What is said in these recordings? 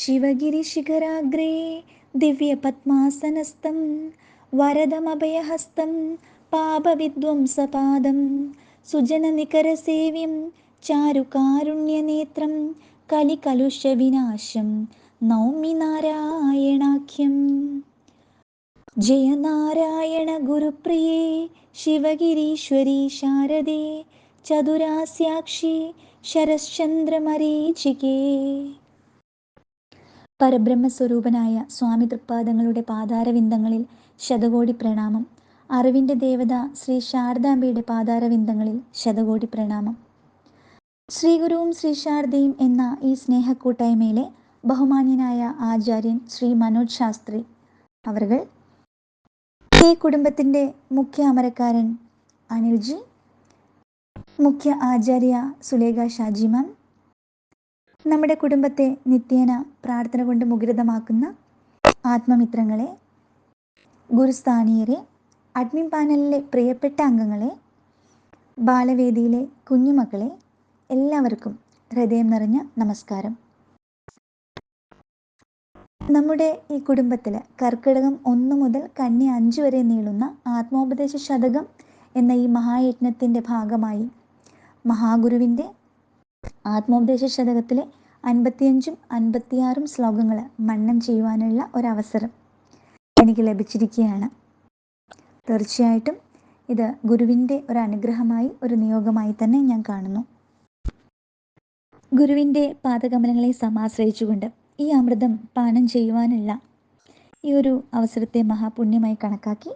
शिवगिरिशिखराग्रे दिव्यपद्मासनस्थं वरदमभयहस्तं पापविध्वंसपादं सुजननिकरसेव्यं चारुकारुण्यनेत्रं कलिकलुषविनाशं नौमि नारायणाख्यम् जय नारायणगुरुप्रिये शिवगिरीश्वरी शारदे चतुरास्याक्षि शरश्चन्द्रमरीचिके। പരബ്രഹ്മസ്വരൂപനായ സ്വാമി തൃപ്പാദങ്ങളുടെ പാതാരവിന്ദങ്ങളിൽ ശതകോടി പ്രണാമം. അറിവിന്റെ ദേവത ശ്രീ ശാരദാംബയുടെ പാതാരവിന്ദങ്ങളിൽ ശതകോടി പ്രണാമം. ശ്രീഗുരുവും ശ്രീ ശാരദയും എന്ന ഈ സ്നേഹക്കൂട്ടായ്മയിലെ ബഹുമാന്യനായ ആചാര്യൻ ശ്രീ മനോജ് ശാസ്ത്രി അവർകൾ ഈ കുടുംബത്തിന്റെ മുഖ്യ അമരക്കാരൻ അനിൽജി മുഖ്യ ആചാര്യ സുലേഖ ഷാജി മാം നമ്മുടെ കുടുംബത്തെ നിത്യേന പ്രാർത്ഥന കൊണ്ട് മുഖരിതമാക്കുന്ന ആത്മമിത്രങ്ങളെ ഗുരുസ്ഥാനീയരെ അഡ്മിൻ പാനലിലെ പ്രിയപ്പെട്ട അംഗങ്ങളെ ബാലവേദിയിലെ കുഞ്ഞുമക്കളെ എല്ലാവർക്കും ഹൃദയം നിറഞ്ഞ നമസ്കാരം. നമ്മുടെ ഈ കുടുംബത്തിൽ കർക്കിടകം ഒന്ന് മുതൽ കന്നി അഞ്ച് വരെ നീളുന്ന ആത്മോപദേശ ശതകം എന്ന ഈ മഹായജ്ഞത്തിന്റെ ഭാഗമായി മഹാഗുരുവിന്റെ ആത്മോപദേശ ശതകത്തിലെ അൻപത്തിയഞ്ചും അൻപത്തിയാറും ശ്ലോകങ്ങൾ മണ്ണൻ ചെയ്യുവാനുള്ള ഒരവസരം എനിക്ക് ലഭിച്ചിരിക്കുകയാണ്. തീർച്ചയായിട്ടും ഇത് ഗുരുവിന്റെ ഒരു അനുഗ്രഹമായി ഒരു നിയോഗമായി തന്നെ ഞാൻ കാണുന്നു. ഗുരുവിന്റെ പാദകമലങ്ങളെ സമാശ്രയിച്ചുകൊണ്ട് ഈ അമൃതം പാനം ചെയ്യുവാനുള്ള ഈ ഒരു അവസരത്തെ മഹാപുണ്യമായി കണക്കാക്കി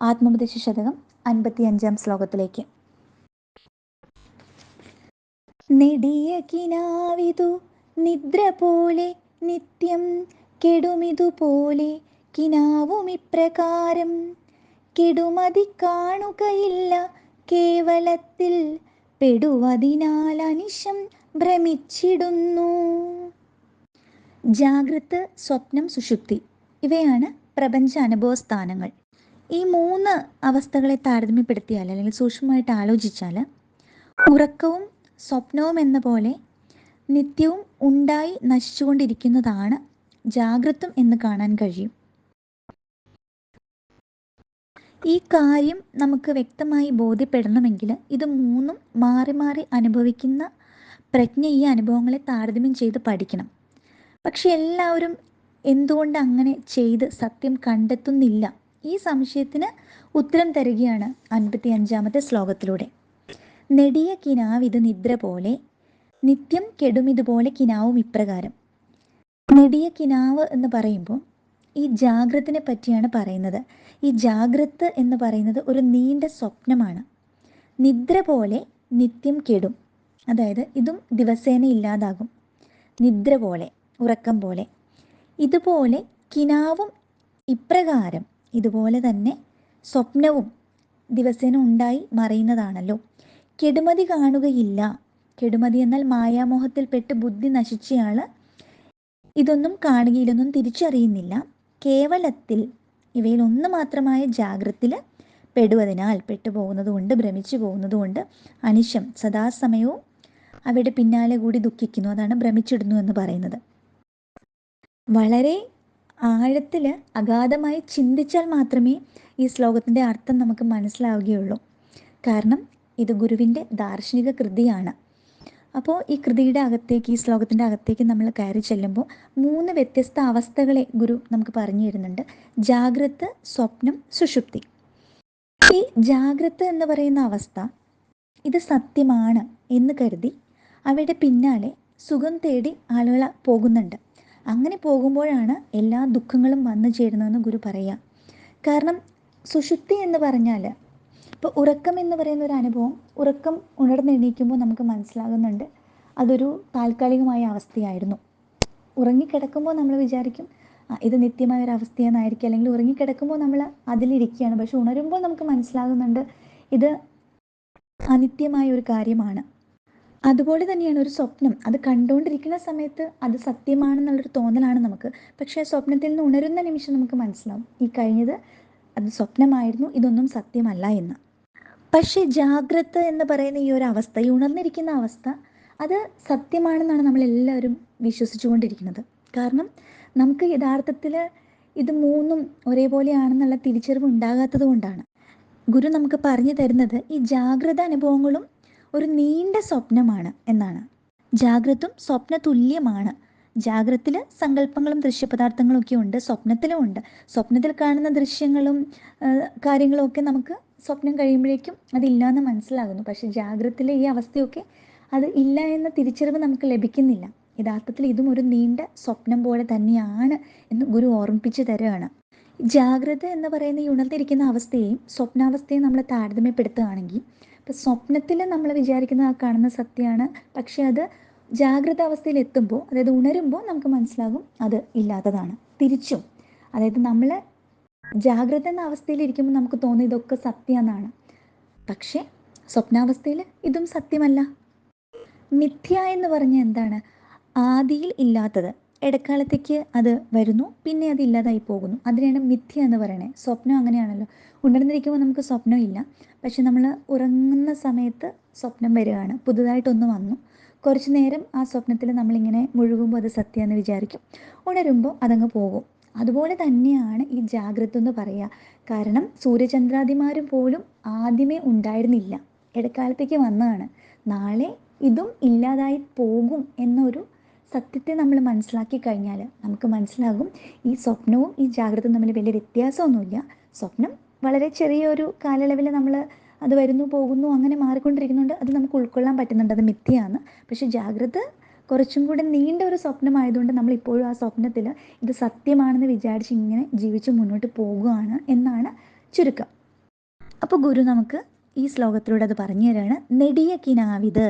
ആത്മോപദേശ ശതകം അൻപത്തിയഞ്ചാം ശ്ലോകത്തിലേക്ക് നെടിയ കിനാവിതു നിദ്ര പോലെ നിത്യം കെടുമിതുപോലെ കിനാവും ഇപ്രകാരം. കെടുമതി കാണുകയില്ല കേവലത്തിൽ പെടുവതിനാൽ അനിശം ഭ്രമിച്ചിടുന്നു. ജാഗ്രത് സ്വപ്നം സുഷുപ്തി ഇവയാണ് പ്രപഞ്ച അനുഭവ സ്ഥാനങ്ങൾ. ഈ മൂന്ന് അവസ്ഥകളെ താരതമ്യപ്പെടുത്തിയാൽ അല്ലെങ്കിൽ സൂക്ഷ്മമായിട്ട് ആലോചിച്ചാൽ ഉറക്കവും സ്വപ്നവും എന്ന പോലെ നിത്യവും ഉണ്ടായി നശിച്ചുകൊണ്ടിരിക്കുന്നതാണ് ജാഗ്രതം എന്ന് കാണാൻ കഴിയും. ഈ കാര്യം നമുക്ക് വ്യക്തമായി ബോധ്യപ്പെടണമെങ്കിൽ ഇത് മൂന്നും മാറി മാറി അനുഭവിക്കുന്ന പ്രജ്ഞ ഈ അനുഭവങ്ങളെ താരതമ്യം ചെയ്ത് പഠിക്കണം. പക്ഷെ എല്ലാവരും എന്തുകൊണ്ട് അങ്ങനെ ചെയ്ത് സത്യം കണ്ടെത്തുന്നില്ല? ഈ സംശയത്തിന് ഉത്തരം തരികയാണ് അൻപത്തി അഞ്ചാമത്തെ ശ്ലോകത്തിലൂടെ. നെടിയ കിനാവിത് നിദ്ര പോലെ നിത്യം കെടുമിതുപോലെ കിനാവും ഇപ്രകാരം. നെടിയ കിനാവ് എന്ന് പറയുമ്പോൾ ഈ ജാഗ്രത്തിനെ പറ്റിയാണ് പറയുന്നത്. ഈ ജാഗ്രത് എന്ന് പറയുന്നത് ഒരു നീണ്ട സ്വപ്നമാണ്. നിദ്ര പോലെ നിത്യം കെടും. അതായത് ഇതും ദിവസേന ഇല്ലാതാകും. നിദ്ര പോലെ ഉറക്കം പോലെ. ഇതുപോലെ കിനാവും ഇപ്രകാരം. ഇതുപോലെ തന്നെ സ്വപ്നവും ദിവസേന ഉണ്ടായി മറയുന്നതാണല്ലോ. കെടുമതി കാണുകയില്ല. കെടുമതി എന്നാൽ മായാമോഹത്തിൽപ്പെട്ട് ബുദ്ധി നശിച്ചയാൾ ഇതൊന്നും കാണുകയില്ലൊന്നും തിരിച്ചറിയുന്നില്ല. കേവലത്തിൽ ഇവയിൽ ഒന്ന് മാത്രമായ ജാഗ്രത്തിൽ പെടുവതിനാൽ പെട്ടുപോകുന്നതുകൊണ്ട് ഭ്രമിച്ചു പോകുന്നത് കൊണ്ട് അനിശം സദാസമയവും അവയുടെ പിന്നാലെ കൂടി ദുഃഖിക്കുന്നു. അതാണ് ഭ്രമിച്ചിടുന്നു എന്ന് പറയുന്നത്. വളരെ ആഴത്തിൽ അഗാധമായി ചിന്തിച്ചാൽ മാത്രമേ ഈ ശ്ലോകത്തിന്റെ അർത്ഥം നമുക്ക് മനസ്സിലാവുകയുള്ളൂ. കാരണം ഇത് ഗുരുവിന്റെ ദാർശനിക കൃതിയാണ്. അപ്പോൾ ഈ കൃതിയുടെ അകത്തേക്ക് ഈ ശ്ലോകത്തിന്റെ അകത്തേക്ക് നമ്മൾ കയറി ചെല്ലുമ്പോൾ മൂന്ന് വ്യത്യസ്ത അവസ്ഥകളെ ഗുരു നമുക്ക് പറഞ്ഞു തരുന്നുണ്ട്. ജാഗ്രത് സ്വപ്നം സുഷുപ്തി. ഈ ജാഗ്രത് എന്ന് പറയുന്ന അവസ്ഥ ഇത് സത്യമാണ് എന്ന് കരുതി അവയുടെ പിന്നാലെ സുഖം തേടി ആളുകൾ പോകുന്നുണ്ട്. അങ്ങനെ പോകുമ്പോഴാണ് എല്ലാ ദുഃഖങ്ങളും വന്നു ചേരുന്നതെന്ന് ഗുരു പറയുക കാരണം സുഷുപ്തി എന്ന് പറഞ്ഞാൽ ഇപ്പോൾ ഉറക്കം എന്ന് പറയുന്ന ഒരു അനുഭവം ഉറക്കം ഉണർന്നെണീക്കുമ്പോൾ നമുക്ക് മനസ്സിലാകുന്നുണ്ട്. അതൊരു താൽക്കാലികമായ അവസ്ഥയായിരുന്നു. ഉറങ്ങിക്കിടക്കുമ്പോൾ നമ്മൾ വിചാരിക്കും ഇത് നിത്യമായ ഒരു അവസ്ഥയെന്നായിരിക്കും അല്ലെങ്കിൽ ഉറങ്ങിക്കിടക്കുമ്പോൾ നമ്മൾ അതിലിരിക്കുകയാണ്. പക്ഷെ ഉണരുമ്പോൾ നമുക്ക് മനസ്സിലാകുന്നുണ്ട് ഇത് അനിത്യമായ ഒരു കാര്യമാണ്. അതുപോലെ തന്നെയാണ് ഒരു സ്വപ്നം. അത് കണ്ടുകൊണ്ടിരിക്കുന്ന സമയത്ത് അത് സത്യമാണെന്നുള്ളൊരു തോന്നലാണ് നമുക്ക്. പക്ഷേ സ്വപ്നത്തിൽ നിന്ന് ഉണരുന്ന നിമിഷം നമുക്ക് മനസ്സിലാവും ഈ കഴിഞ്ഞത് അത് സ്വപ്നമായിരുന്നു ഇതൊന്നും സത്യമല്ല എന്ന്. പക്ഷേ ജാഗ്രത എന്ന് പറയുന്ന ഈ ഒരു അവസ്ഥ ഈ ഉണർന്നിരിക്കുന്ന അവസ്ഥ അത് സത്യമാണെന്നാണ് നമ്മൾ നമ്മളെല്ലാവരും വിശ്വസിച്ചുകൊണ്ടിരിക്കുന്നത്. കാരണം നമുക്ക് യഥാർത്ഥത്തിൽ ഇത് മൂന്നും ഒരേപോലെയാണെന്നുള്ള തിരിച്ചറിവ് ഉണ്ടാകാത്തത് കൊണ്ടാണ്. ഗുരു നമുക്ക് പറഞ്ഞു തരുന്നത് ഈ ജാഗ്രത അനുഭവങ്ങളും ഒരു നീണ്ട സ്വപ്നമാണ് എന്നാണ്. ജാഗ്രതും സ്വപ്ന തുല്യമാണ് ജാഗ്രത്തിൽ സങ്കല്പങ്ങളും ദൃശ്യപദാർത്ഥങ്ങളും ഒക്കെ ഉണ്ട് സ്വപ്നത്തിലും ഉണ്ട്. സ്വപ്നത്തിൽ കാണുന്ന ദൃശ്യങ്ങളും കാര്യങ്ങളും ഒക്കെ നമുക്ക് സ്വപ്നം കഴിയുമ്പോഴേക്കും അതില്ലാന്ന് മനസ്സിലാകുന്നു. പക്ഷേ ജാഗ്രതത്തിലെ ഈ അവസ്ഥയൊക്കെ അത് ഇല്ല എന്ന തിരിച്ചറിവ് നമുക്ക് ലഭിക്കുന്നില്ല. യഥാർത്ഥത്തിൽ ഇതും ഒരു നീണ്ട സ്വപ്നം പോലെ തന്നെയാണ് എന്ന് ഗുരു ഓർമ്മിപ്പിച്ചു തരികയാണ് ജാഗ്രത എന്ന് പറയുന്ന ഈ ഉണർന്നിരിക്കുന്ന അവസ്ഥയെയും സ്വപ്നാവസ്ഥയെയും നമ്മൾ താരതമ്യപ്പെടുത്തുകയാണെങ്കിൽ ഇപ്പം സ്വപ്നത്തിൽ നമ്മൾ വിചാരിക്കുന്ന ആ കാണുന്ന സത്യമാണ്. പക്ഷെ അത് ജാഗ്രത അവസ്ഥയിൽ എത്തുമ്പോൾ അതായത് ഉണരുമ്പോൾ നമുക്ക് മനസ്സിലാകും അത് ഇല്ലാത്തതാണ്. തിരിച്ചും. അതായത് നമ്മൾ ജാഗ്രത എന്ന അവസ്ഥയിൽ ഇരിക്കുമ്പോൾ നമുക്ക് തോന്നുന്നത് ഇതൊക്കെ സത്യമെന്നാണ് പക്ഷേ സ്വപ്നാവസ്ഥയിൽ ഇതും സത്യമല്ല. മിഥ്യ എന്ന് പറഞ്ഞാൽ എന്താണ്? ആദിയിൽ ഇല്ലാത്തത്. ഇടക്കാലത്തേക്ക് അത് വരുന്നു പിന്നെ അത് ഇല്ലാതായി പോകുന്നു. അതിനെയാണ് മിഥ്യ എന്ന് പറയണേ. സ്വപ്നം അങ്ങനെയാണല്ലോ. ഉണർന്നിരിക്കുമ്പോൾ നമുക്ക് സ്വപ്നം ഇല്ല. പക്ഷെ നമ്മൾ ഉറങ്ങുന്ന സമയത്ത് സ്വപ്നം വരികയാണ്. പുതുതായിട്ടൊന്ന് വന്നു. കുറച്ച് നേരം ആ സ്വപ്നത്തിൽ നമ്മളിങ്ങനെ മുഴുകുമ്പോൾ അത് സത്യമെന്ന് വിചാരിക്കും. ഉണരുമ്പോൾ അതങ്ങ് പോകും. അതുപോലെ തന്നെയാണ് ഈ ജാഗ്രത എന്ന് പറയുക കാരണം സൂര്യചന്ദ്രാദിമാരും പോലും ആദ്യമേ ഉണ്ടായിരുന്നില്ല. ഇടക്കാലത്തേക്ക് വന്നതാണ്. നാളെ ഇതും ഇല്ലാതായി പോകും എന്നൊരു സത്യത്തെ നമ്മൾ മനസ്സിലാക്കി കഴിഞ്ഞാൽ നമുക്ക് മനസ്സിലാകും. ഈ സ്വപ്നവും ഈ ജാഗ്രതയും തമ്മിൽ വലിയ വ്യത്യാസമൊന്നുമില്ല. സ്വപ്നം വളരെ ചെറിയൊരു കാലയളവിൽ നമ്മൾ അത് വരുന്നു പോകുന്നു അങ്ങനെ മാറിക്കൊണ്ടിരിക്കുന്നുണ്ട്. അത് നമുക്ക് ഉൾക്കൊള്ളാൻ പറ്റുന്നുണ്ട്. അത് മിഥ്യയാണ്. പക്ഷേ ജാഗ്രത കുറച്ചും കൂടെ നീണ്ട ഒരു സ്വപ്നമായതുകൊണ്ട് നമ്മൾ ഇപ്പോഴും ആ സ്വപ്നത്തിൽ ഇത് സത്യമാണെന്ന് വിചാരിച്ച് ഇങ്ങനെ ജീവിച്ച് മുന്നോട്ട് പോകുകയാണ് എന്നാണ് ചുരുക്കം. അപ്പോൾ ഗുരു നമുക്ക് ഈ ശ്ലോകത്തിലൂടെ അത് പറഞ്ഞു തരാണ്. നെടിയ കിനാവിത്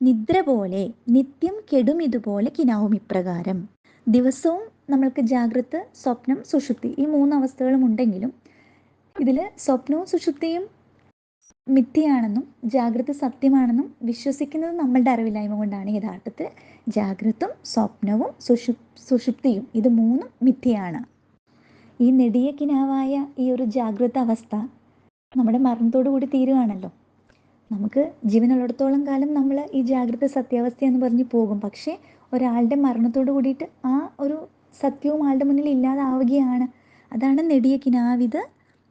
നിദ്ര പോലെ നിത്യം കെടും ഇതുപോലെ കിനാവും ഇപ്രകാരം. ദിവസവും നമ്മൾക്ക് ജാഗ്രത സ്വപ്നം സുഷുപ്തി ഈ മൂന്ന് അവസ്ഥകളും ഉണ്ടെങ്കിലും ഇതിൽ സ്വപ്നവും സുഷുപ്തിയും മിഥ്യയാണെന്നും ജാഗ്രത സത്യമാണെന്നും വിശ്വസിക്കുന്നത് നമ്മളുടെ അറിവില്ലായ്മ കൊണ്ടാണ് യഥാർത്ഥത്തിൽ ജാഗ്രതും സ്വപ്നവും സുഷു സുഷുപ്തിയും. ഇത് മൂന്നും മിഥ്യയാണ്. ഈ നെടിയ കിനാവായ ഈ ഒരു ജാഗ്രത അവസ്ഥ നമ്മുടെ മരണത്തോടു കൂടി തീരുവാണല്ലോ. നമുക്ക് ജീവനുള്ളിടത്തോളം കാലം നമ്മൾ ഈ ജാഗ്രത സത്യാവസ്ഥ എന്ന് പറഞ്ഞ് പോകും. പക്ഷേ ഒരാളുടെ മരണത്തോട് കൂടിയിട്ട് ആ ഒരു സത്യവും ആളുടെ മുന്നിൽ ഇല്ലാതാവുകയാണ്. അതാണ് നെടിയ കിനാവിത്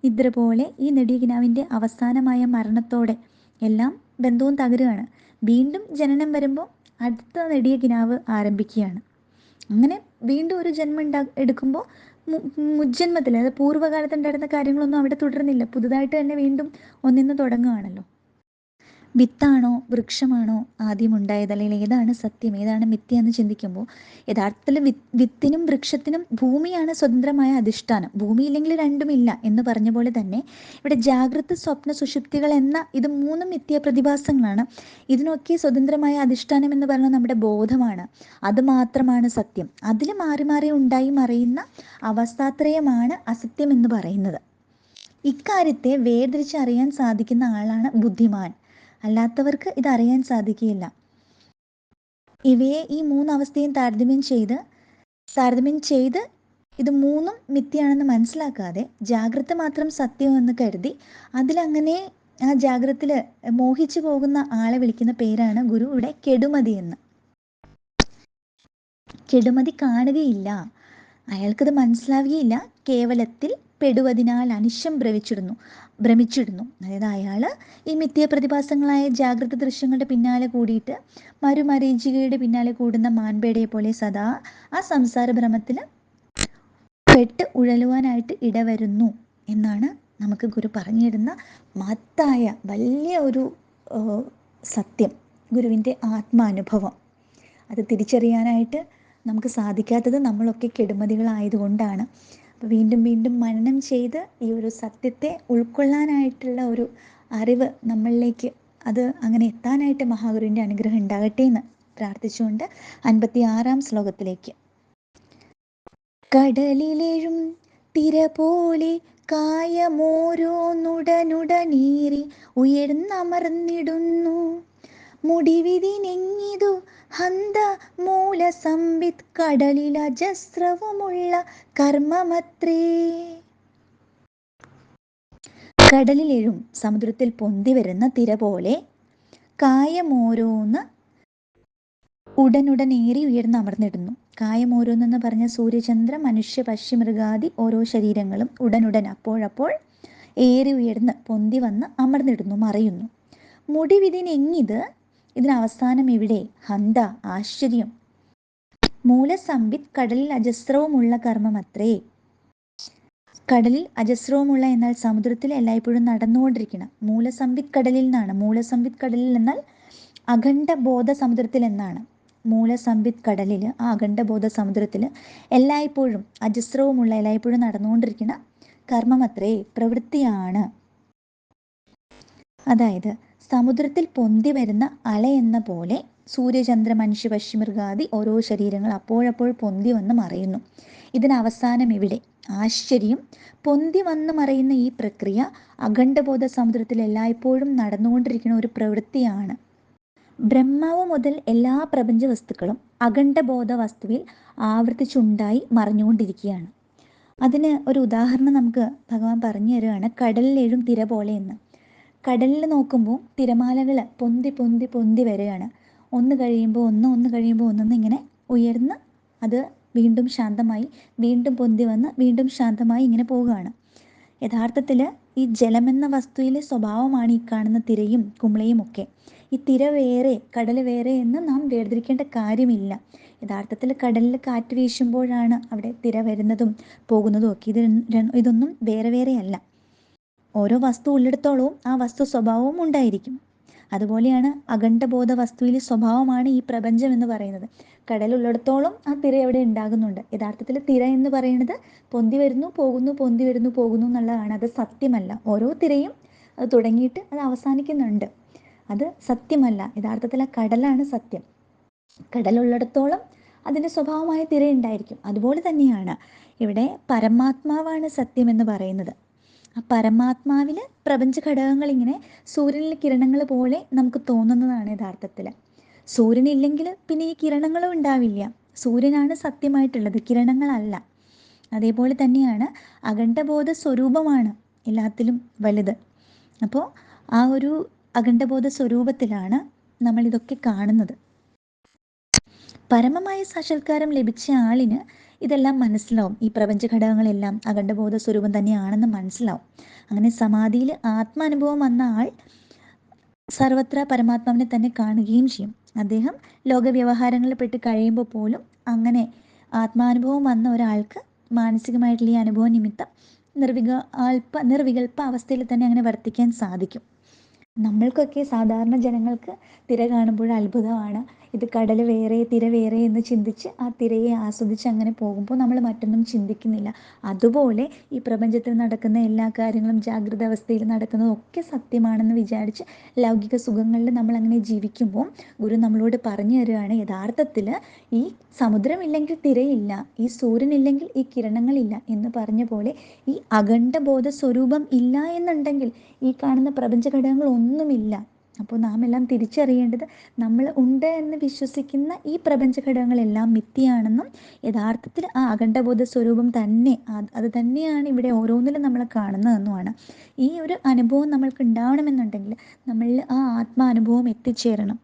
നിദ്ര പോലെ ഈ നെടിയ കിനാവിന്റെ അവസാനമായ മരണത്തോടെ എല്ലാം ബന്ധവും തകരുകയാണ്. വീണ്ടും ജനനം വരുമ്പോൾ അടുത്ത നെടിയ കിനാവ് ആരംഭിക്കുകയാണ്. അങ്ങനെ വീണ്ടും ഒരു ജന്മം ഉണ്ടാ എടുക്കുമ്പോൾ മുജ്ജന്മത്തിൽ അതായത് പൂർവകാലത്ത് ഉണ്ടായിരുന്ന കാര്യങ്ങളൊന്നും അവിടെ തുടരുന്നില്ല. പുതുതായിട്ട് തന്നെ വീണ്ടും ഒന്നിന്ന് തുടങ്ങുകയാണല്ലോ വിത്താണോ വൃക്ഷമാണോ ആദ്യം ഉണ്ടായത് അല്ലെങ്കിൽ ഏതാണ് സത്യം? ഏതാണ് മിഥ്യ എന്ന് ചിന്തിക്കുമ്പോൾ യഥാർത്ഥത്തിൽ വിത്തിനും വൃക്ഷത്തിനും ഭൂമിയാണ് സ്വതന്ത്രമായ അധിഷ്ഠാനം. ഭൂമി ഇല്ലെങ്കിൽ രണ്ടുമില്ല എന്ന് പറഞ്ഞ പോലെ തന്നെ ഇവിടെ ജാഗ്രത സ്വപ്ന സുഷുപ്തികൾ എന്ന ഇത് മൂന്നും മിഥ്യ പ്രതിഭാസങ്ങളാണ്. ഇതിനൊക്കെ സ്വതന്ത്രമായ അധിഷ്ഠാനം എന്ന് പറയുന്നത് നമ്മുടെ ബോധമാണ്. അത് മാത്രമാണ് സത്യം. അതിൽ മാറി മാറി ഉണ്ടായി മറിയുന്ന അവസ്ഥാത്രയമാണ് അസത്യം എന്ന് പറയുന്നത്. ഇക്കാര്യത്തെ വേർതിരിച്ചറിയാൻ സാധിക്കുന്ന ആളാണ് ബുദ്ധിമാൻ. അല്ലാത്തവർക്ക് ഇത് അറിയാൻ സാധിക്കുകയില്ല. ഇവയെ ഈ മൂന്നവസ്ഥയും താരതമ്യം ചെയ്ത് താരതമ്യം ചെയ്ത് ഇത് മൂന്നും മിഥ്യയാണെന്ന് മനസ്സിലാക്കാതെ ജാഗ്രത മാത്രം സത്യമെന്ന് കരുതി അതിലങ്ങനെ ആ ജാഗ്രതത്തിൽ മോഹിച്ചു പോകുന്ന ആളെ വിളിക്കുന്ന പേരാണ് ഗുരു. ഇവിടെ കെടുമതി എന്ന്. കെടുമതി കാണുകയില്ല. അയാൾക്കത് മനസ്സിലാവുകയില്ല. കേവലത്തിൽ പെടുവതിനാൽ അനിശം ഭ്രമിച്ചിടുന്നു ഭ്രമിച്ചിടുന്നു. അതായത് അയാൾ ഈ മിഥ്യ പ്രതിഭാസങ്ങളായ ജാഗ്രത ദൃശ്യങ്ങളുടെ പിന്നാലെ കൂടിയിട്ട് മരുമരീചികയുടെ പിന്നാലെ കൂടുന്ന മാൻപേടയെ പോലെ സദാ ആ സംസാര ഭ്രമത്തിൽ പെട്ട് ഉഴലുവാനായിട്ട് ഇടവരുന്നു എന്നാണ് നമുക്ക് ഗുരു പറഞ്ഞിരുന്ന മഹത്തായ വലിയ ഒരു സത്യം ഗുരുവിന്റെ ആത്മാനുഭവം. അത് തിരിച്ചറിയാനായിട്ട് നമുക്ക് സാധിക്കാത്തത് നമ്മളൊക്കെ കെടുമതികളായതുകൊണ്ടാണ്. വീണ്ടും വീണ്ടും മനനം ചെയ്ത് ഈ ഒരു സത്യത്തെ ഉൾക്കൊള്ളാനായിട്ടുള്ള ഒരു അറിവ് നമ്മളിലേക്ക് അത് അങ്ങനെ എത്താനായിട്ട് മഹാഗുരുവിന്റെ അനുഗ്രഹം ഉണ്ടാകട്ടെ എന്ന് പ്രാർത്ഥിച്ചുകൊണ്ട് അൻപത്തി ആറാം ശ്ലോകത്തിലേക്ക്. കടലിലെഴും തിര പോലെ കായമോരോന്നുടനുടനീറി ഉയർന്നമർന്നിടുന്നു. മുടിവിതിനെങ്ങിതു ഹന്ത മൂല സംവിത് കടലിലജസ്രവുമുള്ള കർമ്മമത്രേ. കടലിലെഴും സമുദ്രത്തിൽ പൊന്തി വരുന്ന തിര പോലെ കായമോരോന്ന് ഉടനുടൻ ഏറി ഉയർന്ന് അമർന്നിടുന്നു. കായമോരോന്നെന്ന് പറഞ്ഞ സൂര്യചന്ദ്ര മനുഷ്യ പശ്യമൃഗാദി ഓരോ ശരീരങ്ങളും ഉടനുടൻ അപ്പോഴപ്പോൾ ഏറി ഉയർന്ന് പൊന്തി വന്ന് അമർന്നിടുന്നു മറയുന്നു. മുടിവിതിനെങ്ങിത് ഇതിന് അവസാനം എവിടെ ഹന്ത ആശ്ചര്യം. മൂലസംവിത് കടലിൽ അജസ്രവുമുള്ള കർമ്മമത്രേ. കടലിൽ അജസ്രവുമുള്ള എന്നാൽ സമുദ്രത്തിൽ എല്ലായ്പ്പോഴും നടന്നുകൊണ്ടിരിക്കണം. മൂലസംവിത് കടലിൽ നിന്നാണ്. മൂലസംവിത് കടലിൽ എന്നാൽ അഖണ്ഡ ബോധ സമുദ്രത്തിൽ എന്നാണ്. മൂലസംവിത് കടലിൽ ആ അഖണ്ഡബോധ സമുദ്രത്തിൽ എല്ലായ്പ്പോഴും അജസ്രവുമുള്ള എല്ലായ്പ്പോഴും നടന്നുകൊണ്ടിരിക്കുന്ന കർമ്മമത്രേ പ്രവൃത്തിയാണ്. അതായത് സമുദ്രത്തിൽ പൊന്തി വരുന്ന അല എന്ന പോലെ സൂര്യചന്ദ്ര മനുഷ്യ പശ്ചിമൃഗാദി ഓരോ ശരീരങ്ങൾ അപ്പോഴപ്പോൾ പൊന്തി വന്ന് മറയുന്നു. ഇതിന് അവസാനം ഇവിടെ ആശ്ചര്യം. പൊന്തി വന്ന് മറയുന്ന ഈ പ്രക്രിയ അഖണ്ഡബോധ സമുദ്രത്തിൽ എല്ലായ്പ്പോഴും നടന്നുകൊണ്ടിരിക്കുന്ന ഒരു പ്രവൃത്തിയാണ്. ബ്രഹ്മാവ് മുതൽ എല്ലാ പ്രപഞ്ച വസ്തുക്കളും അഖണ്ഡബോധ വസ്തുവിൽ ആവർത്തിച്ചുണ്ടായി മറഞ്ഞുകൊണ്ടിരിക്കുകയാണ്. അതിന് ഒരു ഉദാഹരണം നമുക്ക് ഭഗവാൻ പറഞ്ഞു തരുകയാണ് കടലിലെഴും തിര പോലെ എന്ന്. കടലിൽ നോക്കുമ്പോൾ തിരമാലകൾ പൊന്തി പൊന്തി പൊന്തി വരികയാണ്. ഒന്ന് കഴിയുമ്പോൾ ഒന്ന് ഒന്ന് കഴിയുമ്പോൾ ഒന്നൊന്ന് ഇങ്ങനെ ഉയർന്ന് അത് വീണ്ടും ശാന്തമായി വീണ്ടും പൊന്തി വന്ന് വീണ്ടും ശാന്തമായി ഇങ്ങനെ പോവുകയാണ്. യഥാർത്ഥത്തിൽ ഈ ജലമെന്ന വസ്തുവിലെ സ്വഭാവമാണ് ഈ കാണുന്ന തിരയും കുമ്പളയും ഒക്കെ. ഈ തിര വേറെ കടൽ വേറെ എന്ന് നാം വേർതിരിക്കേണ്ട കാര്യമില്ല. യഥാർത്ഥത്തിൽ കടലിൽ കാറ്റ് വീശുമ്പോഴാണ് അവിടെ തിര വരുന്നതും പോകുന്നതും ഒക്കെ. ഇത് ഇതൊന്നും വേറെ വേറെ അല്ല. ഓരോ വസ്തു ഉള്ളിടത്തോളവും ആ വസ്തു സ്വഭാവവും ഉണ്ടായിരിക്കും. അതുപോലെയാണ് അഖണ്ഡബോധ വസ്തുവിലെ സ്വഭാവമാണ് ഈ പ്രപഞ്ചം എന്ന് പറയുന്നത്. കടലുള്ളിടത്തോളം ആ തിര അവിടെ ഉണ്ടാകുന്നുണ്ട്. യഥാർത്ഥത്തിൽ തിര എന്ന് പറയുന്നത് പൊന്തി വരുന്നു പോകുന്നു പൊന്തി വരുന്നു പോകുന്നു എന്നുള്ളതാണ്. അത് സത്യമല്ല. ഓരോ തിരയും അത് തുടങ്ങിയിട്ട് അത് അവസാനിക്കുന്നുണ്ട്. അത് സത്യമല്ല. യഥാർത്ഥത്തിൽ ആ കടലാണ് സത്യം. കടലുള്ളിടത്തോളം അതിന്റെ സ്വഭാവമായ തിര ഉണ്ടായിരിക്കും. അതുപോലെ തന്നെയാണ് ഇവിടെ പരമാത്മാവാണ് സത്യം എന്ന് പറയുന്നത്. ആ പരമാത്മാവിൽ പ്രപഞ്ച ഘടകങ്ങൾ ഇങ്ങനെ സൂര്യനിലെ കിരണങ്ങൾ പോലെ നമുക്ക് തോന്നുന്നതാണ് യഥാർത്ഥത്തിൽ സൂര്യനില്ലെങ്കിൽ പിന്നെ ഈ കിരണങ്ങളും ഉണ്ടാവില്ല. സൂര്യനാണ് സത്യമായിട്ടുള്ളത്. കിരണങ്ങളല്ല. അതേപോലെ തന്നെയാണ് അഖണ്ഡബോധ സ്വരൂപമാണ് എല്ലാത്തിലും വലുത്. അപ്പോൾ ആ ഒരു അഖണ്ഡബോധ സ്വരൂപത്തിലാണ് നമ്മൾ ഇതൊക്കെ കാണുന്നത്. പരമമായ സാക്ഷാത്കാരം ലഭിച്ച ആളിന് ഇതെല്ലാം മനസ്സിലാവും. ഈ പ്രപഞ്ച ഘടകങ്ങളെല്ലാം അഖണ്ഡബോധ സ്വരൂപം തന്നെയാണെന്ന് മനസ്സിലാവും. അങ്ങനെ സമാധിയിൽ ആത്മാനുഭവം വന്ന ആൾ സർവത്ര പരമാത്മാവിനെ തന്നെ കാണുകയും ചെയ്യും. അദ്ദേഹം ലോകവ്യവഹാരങ്ങളിൽ പെട്ട് കഴിയുമ്പോൾ പോലും അങ്ങനെ ആത്മാനുഭവം വന്ന ഒരാൾക്ക് മാനസികമായിട്ടുള്ള ഈ അനുഭവ നിമിത്തം നിർവിക അല്പ നിർവികൽപ്പ അവസ്ഥയിൽ തന്നെ അങ്ങനെ വർത്തിക്കാൻ സാധിക്കും. നമ്മൾക്കൊക്കെ സാധാരണ ജനങ്ങൾക്ക് തിര കാണുമ്പോൾ അത്ഭുതമാണ്. ഇത് കടൽ വേറെ തിര വേറെ എന്ന് ചിന്തിച്ച് ആ തിരയെ ആസ്വദിച്ച് അങ്ങനെ പോകുമ്പോൾ നമ്മൾ മറ്റൊന്നും ചിന്തിക്കുന്നില്ല. അതുപോലെ ഈ പ്രപഞ്ചത്തിൽ നടക്കുന്ന എല്ലാ കാര്യങ്ങളും ജാഗ്രത അവസ്ഥയിൽ നടക്കുന്നതൊക്കെ സത്യമാണെന്ന് വിചാരിച്ച് ലൗകിക സുഖങ്ങളിൽ നമ്മൾ അങ്ങനെ ജീവിക്കുമ്പോൾ ഗുരു നമ്മളോട് പറഞ്ഞു തരുവാണ് യഥാർത്ഥത്തിൽ ഈ സമുദ്രമില്ലെങ്കിൽ തിരയില്ല ഈ സൂര്യനില്ലെങ്കിൽ ഈ കിരണങ്ങളില്ല എന്ന് പറഞ്ഞ പോലെ ഈ അഖണ്ഡബോധ സ്വരൂപം ഇല്ല എന്നുണ്ടെങ്കിൽ ഈ കാണുന്ന പ്രപഞ്ച ഘടകങ്ങൾ ഒന്നുമില്ല. അപ്പോൾ നാം എല്ലാം തിരിച്ചറിയേണ്ടത് നമ്മൾ ഉണ്ട് എന്ന് വിശ്വസിക്കുന്ന ഈ പ്രപഞ്ച ഘടകങ്ങളെല്ലാം മിഥ്യയാണെന്നും യഥാർത്ഥത്തിൽ ആ അഖണ്ഡബോധ സ്വരൂപം തന്നെ അത് തന്നെയാണ് ഇവിടെ ഓരോന്നിലും നമ്മൾ കാണുന്നതെന്നുമാണ്. ഈ ഒരു അനുഭവം നമ്മൾക്ക് ഉണ്ടാവണമെന്നുണ്ടെങ്കിൽ നമ്മളിൽ ആ ആത്മാനുഭവം എത്തിച്ചേരണം.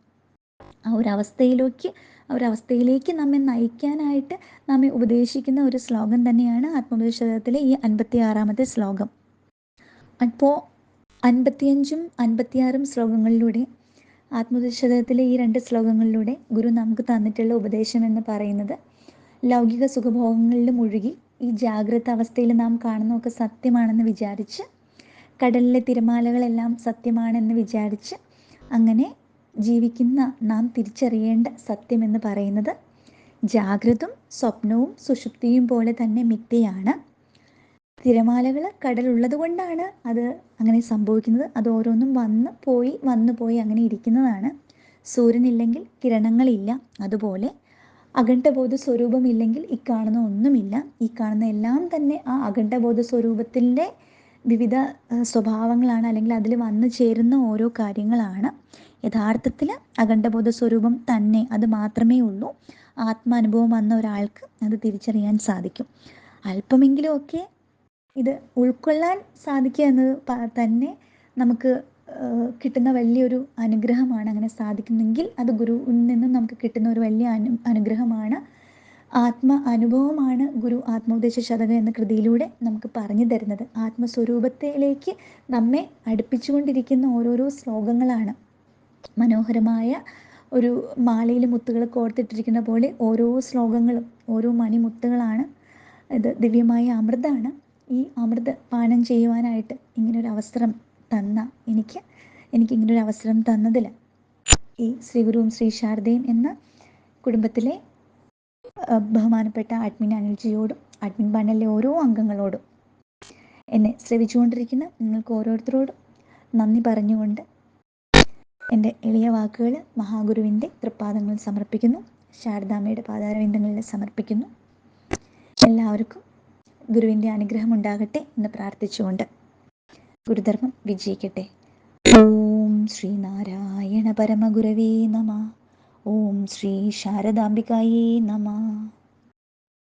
ആ ഒരു അവസ്ഥയിലേക്ക് ആ ഒരു അവസ്ഥയിലേക്ക് നമ്മെ നയിക്കാനായിട്ട് നമ്മെ ഉപദേശിക്കുന്ന ഒരു ശ്ലോകം തന്നെയാണ് ആത്മോപദേശത്തിലെ ഈ അൻപത്തി ആറാമത്തെ ശ്ലോകം. അപ്പോൾ അൻപത്തിയഞ്ചും അൻപത്തിയാറും ശ്ലോകങ്ങളിലൂടെ ആത്മദശതകത്തിലെ ഈ രണ്ട് ശ്ലോകങ്ങളിലൂടെ ഗുരു നമുക്ക് തന്നിട്ടുള്ള ഉപദേശം എന്ന് പറയുന്നത് ലൗകിക സുഖഭോഗങ്ങളിൽ മുഴുകി ഈ ജാഗ്രത അവസ്ഥയിൽ നാം കാണുന്നതൊക്കെ സത്യമാണെന്ന് വിചാരിച്ച് കടലിലെ തിരമാലകളെല്ലാം സത്യമാണെന്ന് വിചാരിച്ച് അങ്ങനെ ജീവിക്കുന്ന നാം തിരിച്ചറിയേണ്ട സത്യമെന്ന് പറയുന്നത് ജാഗ്രതും സ്വപ്നവും സുഷുപ്തിയും പോലെ തന്നെ മിഥ്യയാണ്. തിരമാലകൾ കടലുള്ളത് കൊണ്ടാണ് അത് അങ്ങനെ സംഭവിക്കുന്നത്. അത് ഓരോന്നും വന്ന് പോയി വന്ന് പോയി അങ്ങനെ ഇരിക്കുന്നതാണ്. സൂര്യനില്ലെങ്കിൽ കിരണങ്ങളില്ല. അതുപോലെ അഖണ്ഡബോധ സ്വരൂപമില്ലെങ്കിൽ ഈ കാണുന്ന ഒന്നുമില്ല. ഈ കാണുന്ന എല്ലാം തന്നെ ആ അഖണ്ഡബോധ സ്വരൂപത്തിന്റെ വിവിധ സ്വഭാവങ്ങളാണ് അല്ലെങ്കിൽ അതിൽ വന്നു ചേരുന്ന ഓരോ കാര്യങ്ങളാണ്. യഥാർത്ഥത്തിൽ അഖണ്ഡബോധ സ്വരൂപം തന്നെ അത് മാത്രമേ ഉള്ളൂ. ആത്മാനുഭവം വന്ന ഒരാൾക്ക് അത് തിരിച്ചറിയാൻ സാധിക്കും. അല്പമെങ്കിലും ഒക്കെ ഇത് ഉൾക്കൊള്ളാൻ സാധിക്കുക എന്നത് തന്നെ നമുക്ക് കിട്ടുന്ന വലിയൊരു അനുഗ്രഹമാണ് അങ്ങനെ സാധിക്കുന്നെങ്കിൽ അത് ഗുരുവിൽ നിന്നും നമുക്ക് കിട്ടുന്ന ഒരു വലിയ അനു അനുഗ്രഹമാണ്. ആത്മ അനുഭവമാണ് ഗുരു ആത്മോപദേശ ശതകം എന്ന കൃതിയിലൂടെ നമുക്ക് പറഞ്ഞു തരുന്നത്. ആത്മസ്വരൂപത്തിലേക്ക് നമ്മെ അടുപ്പിച്ചുകൊണ്ടിരിക്കുന്ന ഓരോരോ ശ്ലോകങ്ങളാണ്. മനോഹരമായ ഒരു മാലയിൽ മുത്തുകൾ കോർത്തിട്ടിരിക്കുന്ന പോലെ ഓരോ ശ്ലോകങ്ങളും ഓരോ മണിമുത്തുകളാണ്. ഇത് ദിവ്യമായ അമൃതമാണ് ഈ അമൃത് പാനം ചെയ്യുവാനായിട്ട് ഇങ്ങനൊരു അവസരം തന്ന എനിക്ക്. എനിക്ക് ഇങ്ങനൊരു അവസരം തന്നതിൽ ഈ ശ്രീ ഗുരുവും ശ്രീ ശാരദയും എന്ന കുടുംബത്തിലെ ബഹുമാനപ്പെട്ട അഡ്മിൻ അനിൽജിയോടും അഡ്മിൻ പാനലിലെ ഓരോ അംഗങ്ങളോടും എന്നെ ശ്രവിച്ചുകൊണ്ടിരിക്കുന്ന നിങ്ങൾക്ക് ഓരോരുത്തരോടും നന്ദി പറഞ്ഞുകൊണ്ട് എന്റെ എളിയ വാക്കുകൾ മഹാഗുരുവിന്റെ തൃപ്പാദങ്ങളിൽ സമർപ്പിക്കുന്നു. ശാരദാമ്മയുടെ പാതാരവിന്ദങ്ങളിൽ സമർപ്പിക്കുന്നു. എല്ലാവർക്കും ഗുരുവിന്റെ അനുഗ്രഹം ഉണ്ടാകട്ടെ എന്ന് പ്രാർത്ഥിച്ചുകൊണ്ട് ഗുരുധർമ്മം വിജയിക്കട്ടെ. ഓം ശ്രീനാരായണ പരമഗുരവേ നമ. ഓം ശ്രീ ശാരദാംബികായേ നമ.